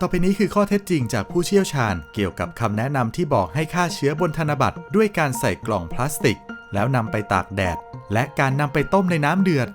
ต่อไปนี้คือข้อเท็จจริงจากผู้เชี่ยวชาญเกี่ยวกับคำแนะนำที่บอกให้ฆ่าเชื้อบนธนบัตรด้วยการใส่กล่องพลาสติก แล้วนำไปตากแดด และการนำไปต้มในน้ำเดือด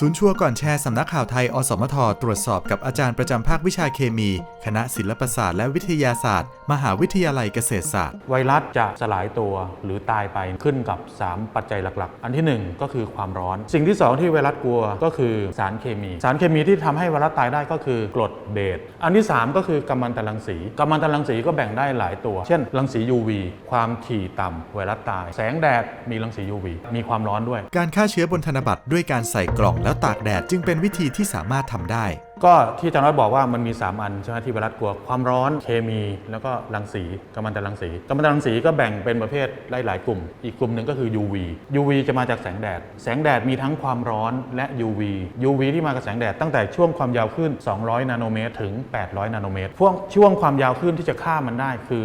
ศูนย์ชัวร์ก่อนแชร์สำนักข่าวไทย อสมท ตรวจสอบกับอาจารย์ประจำภาควิชาเคมี คณะศิลปศาสตร์และวิทยาศาสตร์ มหาวิทยาลัยเกษตรศาสตร์ ไวรัสจะสลายตัวหรือตายไปขึ้นกับ 3 ปัจจัยหลักๆ อันที่ 1 ก็คือความร้อน สิ่งที่ 2 ที่ไวรัสกลัวก็คือสารเคมี สารเคมีที่ทำให้ไวรัสตายได้ก็คือกรดเบสอันที่ 3 ก็คือกัมมันตรังสีกัมมันตรังสีก็แบ่งได้หลายตัว เช่น รังสี UV ความถี่ต่ำไวรัสตาย แสงแดดมีรังสี UV มีความร้อนด้วย การฆ่าเชื้อบนธนบัตรด้วยการใส่กล่องแล้วตากแดดจึงเป็นวิธีที่สามารถทำได้ ก็ที่อาจารย์น้อยบอกว่ามันมี 3 อันใช่ไหมที่ไวรัสกลัวความร้อนเคมี แล้วก็รังสีกัมมันตรังสีกัมมันตรังสีก็แบ่งเป็นประเภทหลายๆกลุ่ม อีกกลุ่มหนึ่งก็คือ UV UV จะมาจากแสงแดด แสงแดดมีทั้งความร้อนและ UV UV ที่มากับแสงแดดตั้งแต่ช่วงความยาวคลื่น200 นาโนเมตร ถึง 800 นาโนเมตรพวกช่วงความยาวคลื่นที่จะฆ่ามันได้คือ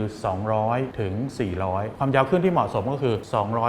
200 ถึง 400 ความยาวคลื่นที่เหมาะสมก็คือ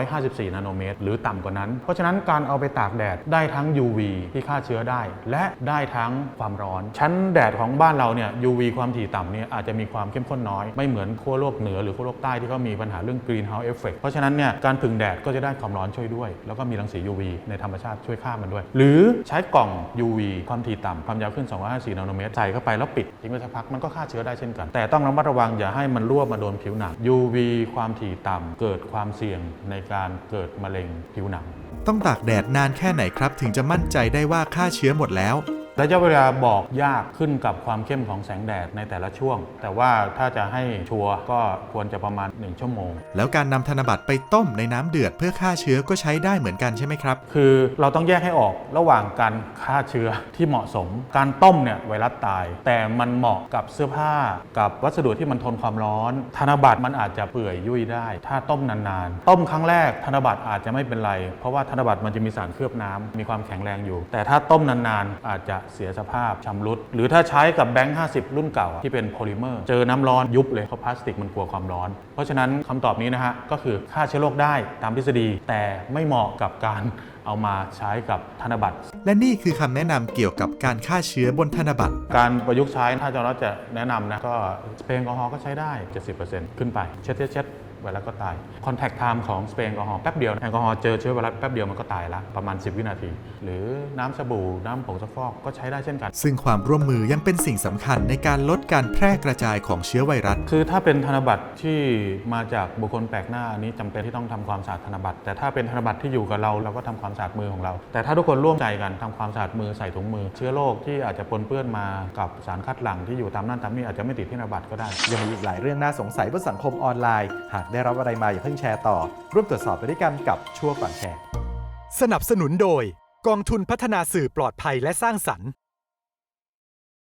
254 นาโนเมตร หรือต่ำกว่านั้น เพราะฉะนั้นการเอาไปตากแดดได้ทั้ง UV ที่ฆ่าเชื้อได้ และได้ทั้งความร้อน ชั้นแดดของบ้านเราเนี่ย UV ความถี่ต่ำเนี่ยอาจจะมีความเข้มข้นน้อย ไม่เหมือนขั้วโลกเหนือหรือขั้วโลกใต้ที่เขามีปัญหาเรื่อง greenhouse effect เพราะฉะนั้นเนี่ยการผึ่งแดดก็จะได้ความร้อนช่วยด้วย แล้วก็มีรังสี UV ในธรรมชาติช่วยฆ่ามันด้วย หรือใช้กล่อง UV ความถี่ต่ำความยาวขึ้น 254 นาโนเมตรใส่เข้าไปแล้วปิดทิ้งไว้สักพักมันก็ฆ่าเชื้อได้เช่นกัน แต่ต้องระมัดระวังอย่าให้มันรั่วมาโดนผิวหนัง UV ความถี่ต่ำเกิดความเสี่ยงในการเกิดมะเร็งผิวหนังต้องตากแดดนานแค่ไหนครับ ถึงจะมั่นใจได้ว่าฆ่าเชื้อหมดแล้ว ระยะเวลาบอกยากขึ้นกับความเข้มของแสงแดดในแต่ละช่วง แต่ว่าถ้าจะให้ชัวร์ก็ควรจะประมาณ 1 ชั่วโมง แล้วการนำธนบัตรไปต้มในน้ำเดือดเพื่อฆ่าเชื้อก็ใช้ได้เหมือนกันใช่ไหมครับ คือเราต้องแยกให้ออกระหว่างการฆ่าเชื้อที่เหมาะสม การต้มเนี่ยไวรัสตาย แต่มันเหมาะกับเสื้อผ้ากับวัสดุที่มันทนความร้อน ธนบัตรมันอาจจะเปื่อยยุ่ยได้ ถ้าต้มนานๆ ต้มครั้งแรกธนบัตรอาจจะไม่เป็นไร เพราะว่าธนบัตรมันจะมีสารเคลือบน้ำมีความแข็งแรงอยู่ แต่ถ้าต้มนานๆ อาจจะเสียสภาพชำรุด หรือถ้าใช้กับแบงค์ 50 รุ่นเก่าอะที่เป็นโพลิเมอร์ เจอน้ำร้อนยุบเลยเพราะพลาสติกมันกลัวความร้อน เพราะฉะนั้นคำตอบนี้นะฮะก็คือฆ่าเชื้อโรคได้ตามทฤษฎี แต่ไม่เหมาะกับการเอามาใช้กับธนบัตร และนี่คือคำแนะนำเกี่ยวกับการฆ่าเชื้อบนธนบัตร การประยุกต์ใช้ถ้าอาจารย์รัฐจะแนะนำนะก็สเปรย์แอลกอฮอล์ก็ใช้ได้ 70%ขึ้นไป เช็ดเช็ดเช็ด ไวรัสก็ตายคอนแทคไทม์ของสเปรย์แอลกอฮอล์แป๊บเดียวแอลกอฮอล์เจอเชื้อไวรัสแป๊บเดียวมันก็ตายละประมาณ 10 วินาที หรือน้ำสบู่น้ำผงซักฟอกก็ใช้ได้เช่นกัน ซึ่งความร่วมมือยังเป็นสิ่งสำคัญในการลดการแพร่กระจายของเชื้อไวรัส คือถ้าเป็นธนบัตรที่มาจากบุคคลแปลกหน้าอันนี้จำเป็นที่ต้องทำความสะอาดธนบัตร แต่ถ้าเป็นธนบัตรที่อยู่กับเราเราก็ทำความสะอาดมือของเรา แต่ถ้าทุกคนร่วมใจกันทำความสะอาดมือใส่ถุงมือ เชื้อโรคที่อาจจะปนเปื้อนมากับสารคัดหลั่งที่อยู่ตามนั่นตามนี่อาจจะไม่ติดที่ธนบัตรก็ได้ ยังมีอีกหลายเรื่องน่าสงสัยบนสังคมออนไลน์ หากได้รับอะไรมาอย่าเพิ่งแชร์ต่อ ร่วมตรวจสอบไปด้วยกันกับชั่วก่อนแชร์ สนับสนุนโดย กองทุนพัฒนาสื่อปลอดภัยและสร้างสรรค์